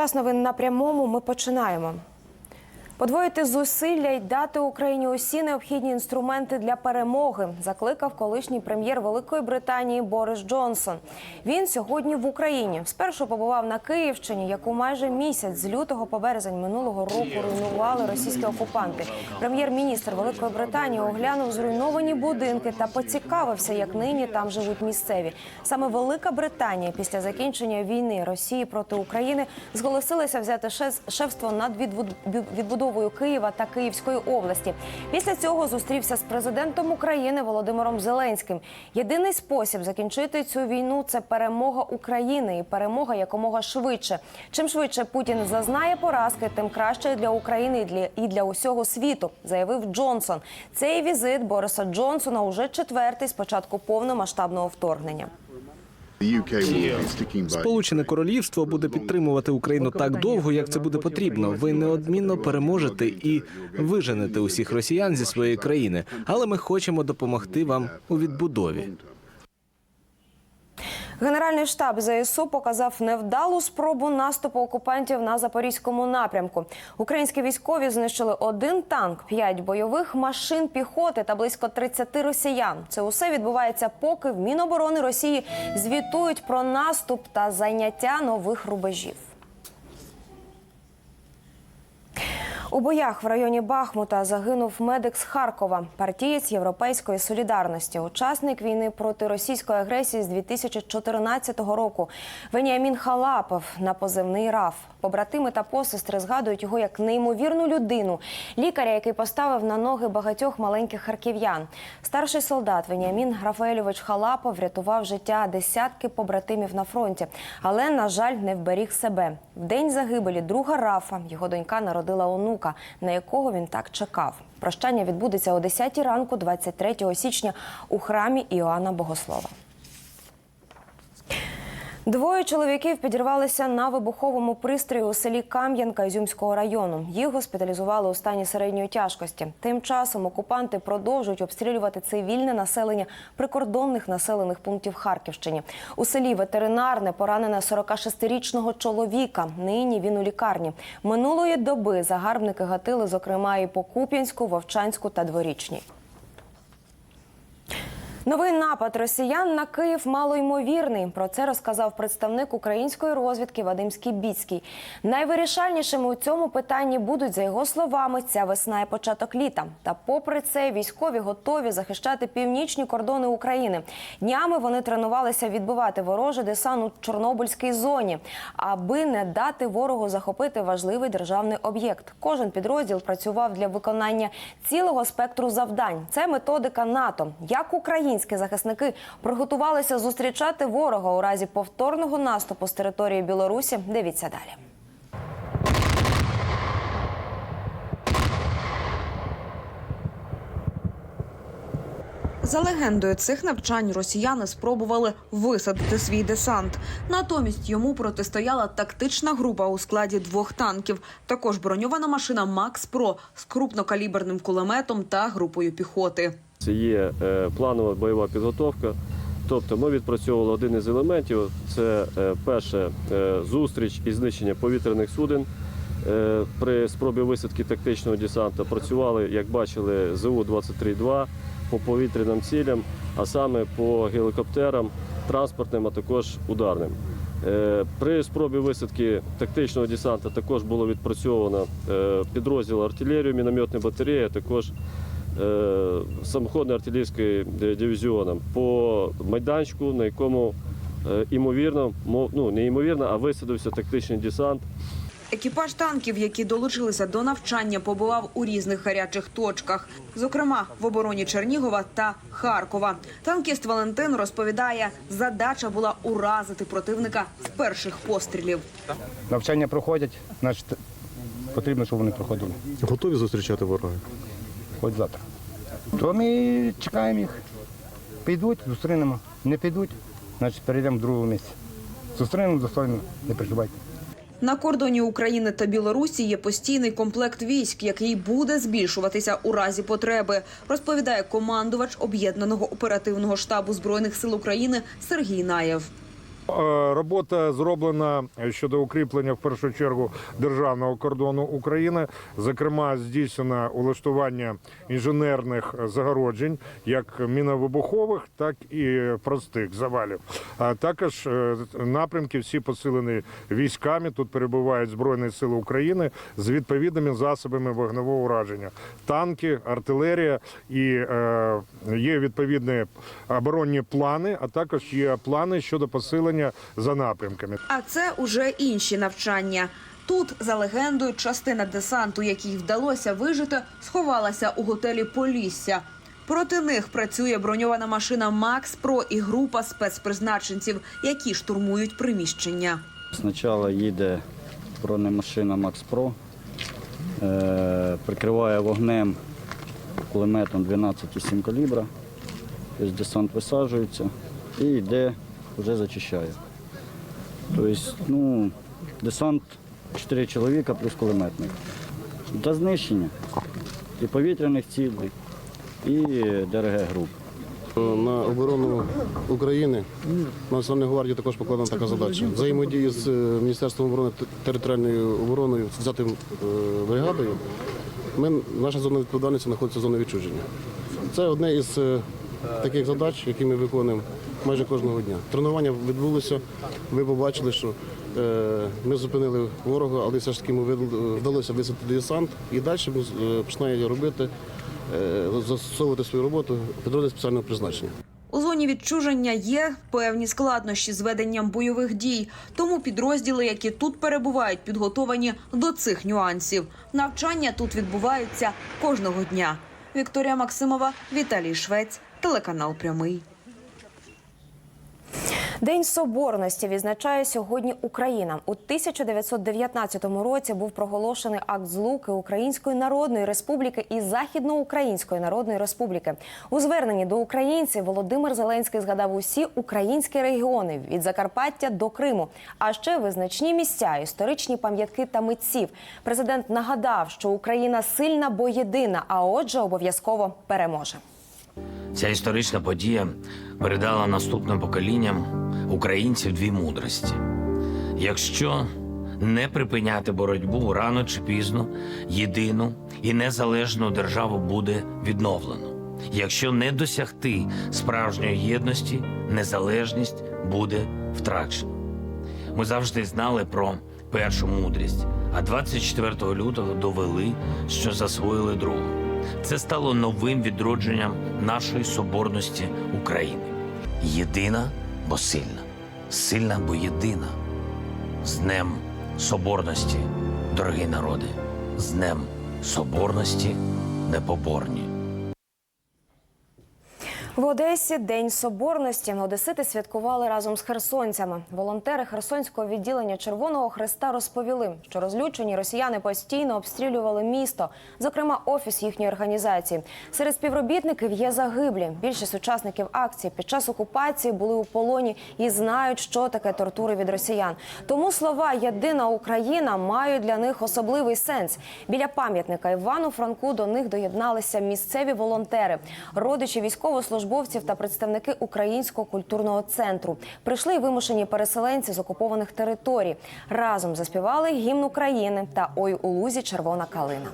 Час новин на прямому. Ми починаємо. Подвоїти зусилля й дати Україні усі необхідні інструменти для перемоги, закликав колишній прем'єр Великої Британії Борис Джонсон. Він сьогодні в Україні. Спершу побував на Київщині, яку майже місяць з лютого по березень минулого року руйнували російські окупанти. Прем'єр-міністр Великої Британії оглянув зруйновані будинки та поцікавився, як нині там живуть місцеві. Саме Велика Британія після закінчення війни Росії проти України зголосилася взяти шефство над відбуд- відбудовою Києва та Київської області. Після цього зустрівся з президентом України Володимиром Зеленським. Єдиний спосіб закінчити цю війну це перемога України і перемога якомога швидше. Чим швидше Путін зазнає поразки, тим краще для України і для, і для усього світу, заявив Джонсон. Цей візит Бориса Джонсона уже четвертий з початку повномасштабного вторгнення. Сполучене Королівство буде підтримувати Україну так довго, як це буде потрібно. Ви неодмінно переможете і виженете усіх росіян зі своєї країни. Але ми хочемо допомогти вам у відбудові. Генеральний штаб ЗСУ показав невдалу спробу наступу окупантів на запорізькому напрямку. Українські військові знищили один танк, п'ять бойових машин піхоти та близько 30 росіян. Це усе відбувається, поки в Міноборони Росії звітують про наступ та зайняття нових рубежів. У боях в районі Бахмута загинув медик з Харкова, партієць Європейської солідарності, учасник війни проти російської агресії з 2014 року. Веніамін Халапов на позивний РАФ. Побратими та посестри згадують його як неймовірну людину, лікаря, який поставив на ноги багатьох маленьких харків'ян. Старший солдат Веніамін Рафаельович Халапов врятував життя десятки побратимів на фронті, але на жаль не вберіг себе. В день загибелі друга Рафа його донька народила онука, на якого він так чекав. Прощання відбудеться о 10 ранку, 23 січня, у храмі Іоанна Богослова. Двоє чоловіків підірвалися на вибуховому пристрої у селі Кам'янка Ізюмського району. Їх госпіталізували у стані середньої тяжкості. Тим часом окупанти продовжують обстрілювати цивільне населення прикордонних населених пунктів Харківщині. У селі ветеринарне поранене 46-річного чоловіка. Нині він у лікарні. Минулої доби загарбники гатили, зокрема, і по Куп'янську, Вовчанську та Дворічній. Новий напад росіян на Київ малоймовірний. Про це розказав представник української розвідки Вадим Скібіцький. Найвирішальнішими у цьому питанні будуть, за його словами, ця весна і початок літа. Та попри це, військові готові захищати північні кордони України. Днями вони тренувалися відбивати ворожий десант у Чорнобильській зоні, аби не дати ворогу захопити важливий державний об'єкт. Кожен підрозділ працював для виконання цілого спектру завдань. Це методика НАТО. Як українські захисники приготувалися зустрічати ворога у разі повторного наступу з території Білорусі? Дивіться далі. За легендою цих навчань росіяни спробували висадити свій десант. Натомість йому протистояла тактична група у складі двох танків, також броньована машина Макс Про з крупнокаліберним кулеметом та групою піхоти. Це є е, планова бойова підготовка. Тобто ми відпрацьовували один із елементів. Це е, перше е, зустріч і знищення повітряних суден. При спробі висадки тактичного десанту працювали, як бачили, ЗУ-23-2 по повітряним цілям, а саме по гелікоптерам, транспортним, а також ударним. При спробі висадки тактичного десанту також було відпрацьовано підрозділ артилерію, мінометна батарея, також е, самоходним артилерійським дивізіоном по майданчику, на якому е, імовірно, мов- ну не імовірно, а висадився тактичний десант. Екіпаж танків, які долучилися до навчання, побував у різних гарячих точках, зокрема в обороні Чернігова та Харкова. Танкіст Валентин розповідає, задача була уразити противника з перших пострілів. Навчання проходять, значить потрібно, щоб вони проходили. Готові зустрічати ворога? Хоч завтра. То ми чекаємо їх. Підуть, зустрінемо. Не підуть, значить перейдемо в другому місці. Зустрінемо достойно, не переживайте. На кордоні України та Білорусі є постійний комплект військ, який буде збільшуватися у разі потреби, розповідає командувач об'єднаного оперативного штабу збройних сил України Сергій Наєв. Е, Робота зроблена щодо укріплення в першу чергу державного кордону України. Зокрема, здійснено улаштування інженерних загороджень, як міновибухових, так і простих завалів. А також е, напрямки всі посилені військами. Тут перебувають збройні сили України з відповідними засобами вогневого ураження, танки, артилерія і е, є відповідні оборонні плани, а також є плани щодо посилення за напрямками. А це уже інші навчання. Тут, за легендою, частина десанту, якій вдалося вижити, сховалася у готелі Полісся. Проти них працює броньована машина Макс Про і група спецпризначенців, які штурмують приміщення. Спочатку їде бронемашина Макс Про, е, прикриває вогнем кулеметом 12,7 калібра. Тобто десант висаджується і йде, вже зачищає. Тобто, ну, десант 4 чоловіка плюс кулеметник. Для знищення і повітряних цілей, і ДРГ груп. На оборону України на Національній гвардії також покладена така задача. Взаємодії з е, Міністерством оборони територіальною обороною з взятим е, бригадою. Ми, наша зона відповідальності знаходиться в зоні відчуження. Це одне із е, таких задач, які ми виконуємо майже кожного дня. Тренування відбулося. Ви побачили, що е, ми зупинили ворога, але все ж таки ми вдалося висадити десант і далі ми е, починаємо робити, е, застосовувати свою роботу підрозділ спеціального призначення. У зоні відчуження є певні складнощі з веденням бойових дій, тому підрозділи, які тут перебувають, підготовані до цих нюансів. Навчання тут відбуваються кожного дня. Вікторія Максимова, Віталій Швець, телеканал Прямий. День соборності відзначає сьогодні Україна. У 1919 році був проголошений акт злуки Української Народної Республіки і Західноукраїнської Народної Республіки. У зверненні до українців Володимир Зеленський згадав усі українські регіони від Закарпаття до Криму, а ще визначні місця, історичні пам'ятки та митців. Президент нагадав, що Україна сильна, бо єдина, а отже, обов'язково переможе. Ця історична подія передала наступним поколінням українців дві мудрості. Якщо не припиняти боротьбу рано чи пізно, єдину і незалежну державу буде відновлено. Якщо не досягти справжньої єдності, незалежність буде втрачена. Ми завжди знали про першу мудрість, а 24 лютого довели, що засвоїли другу. Це стало новим відродженням нашої соборності України. Єдина, бо сильна, сильна, бо єдина. З Днем Соборності, дорогі народи, з Днем Соборності непоборні. В Одесі День Соборності. Одесити святкували разом з херсонцями. Волонтери Херсонського відділення Червоного Хреста розповіли, що розлючені росіяни постійно обстрілювали місто, зокрема офіс їхньої організації. Серед співробітників є загиблі. Більшість учасників акції під час окупації були у полоні і знають, що таке тортури від росіян. Тому слова Єдина Україна мають для них особливий сенс. Біля пам'ятника Івану Франку до них доєдналися місцеві волонтери, родичі військовослужбовців та представники Українського культурного центру. Прийшли й вимушені переселенці з окупованих територій. Разом заспівали гімн України та Ой у лузі червона калина.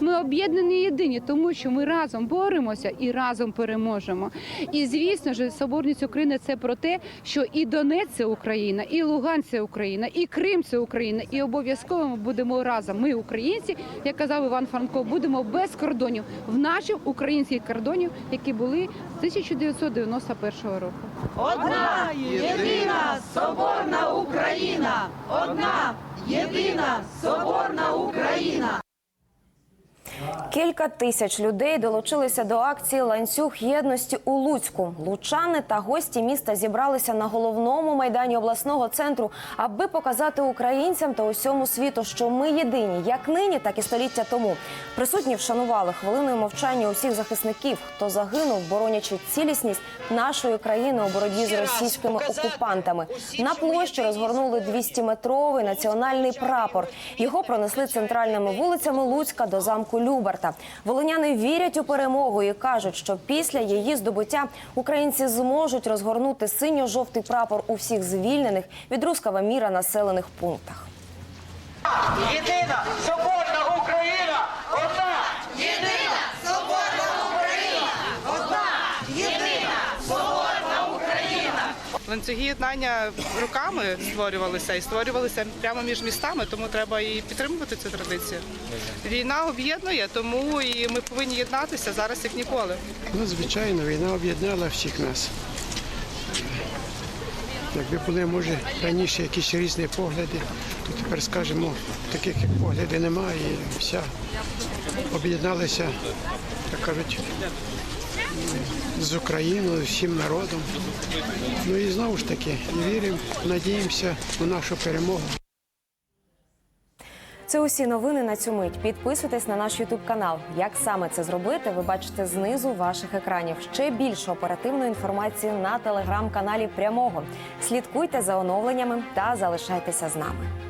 Ми об'єднані єдині, тому що ми разом боремося і разом переможемо. І звісно ж, соборність України це про те, що і Донець це Україна, і Луган це Україна, і Крим це Україна. І обов'язково ми будемо разом. Ми, українці, як казав Іван Франко, будемо без кордонів в наших українських кордонів, які були з 1991 року. Одна єдина соборна Україна! Одна єдина соборна Україна! Кілька тисяч людей долучилися до акції Ланцюг єдності у Луцьку. Лучани та гості міста зібралися на головному майдані обласного центру, аби показати українцям та усьому світу, що ми єдині, як нині, так і століття тому. Присутні вшанували хвилиною мовчання усіх захисників, хто загинув, боронячи цілісність нашої країни у боротьбі з російськими окупантами. На площі розгорнули 200-метровий національний прапор. Його пронесли центральними вулицями Луцька до замку Любарт. карта. Волиняни вірять у перемогу і кажуть, що після її здобуття українці зможуть розгорнути синьо-жовтий прапор у всіх звільнених від руского міра населених пунктах. Єдина соборна Україна! Одна! Єдина соборна Україна! Одна! Єдина соборна Україна! Ланцюги єднання руками створювалися і створювалися прямо між містами, тому треба і підтримувати цю традицію. Війна об'єднує, тому і ми повинні єднатися зараз як ніколи. Ну, звичайно, війна об'єднала всіх нас. Якби були, може, раніше якісь різні погляди, то тепер, скажімо, таких як поглядів немає. І вся об'єдналися, так кажуть, з Україною, всім народом. Ну і знову ж таки, віримо, надіємося у нашу перемогу. Це усі новини на цю мить. Підписуйтесь на наш Ютуб канал. Як саме це зробити, ви бачите знизу ваших екранів. Ще більше оперативної інформації на телеграм-каналі прямого. Слідкуйте за оновленнями та залишайтеся з нами.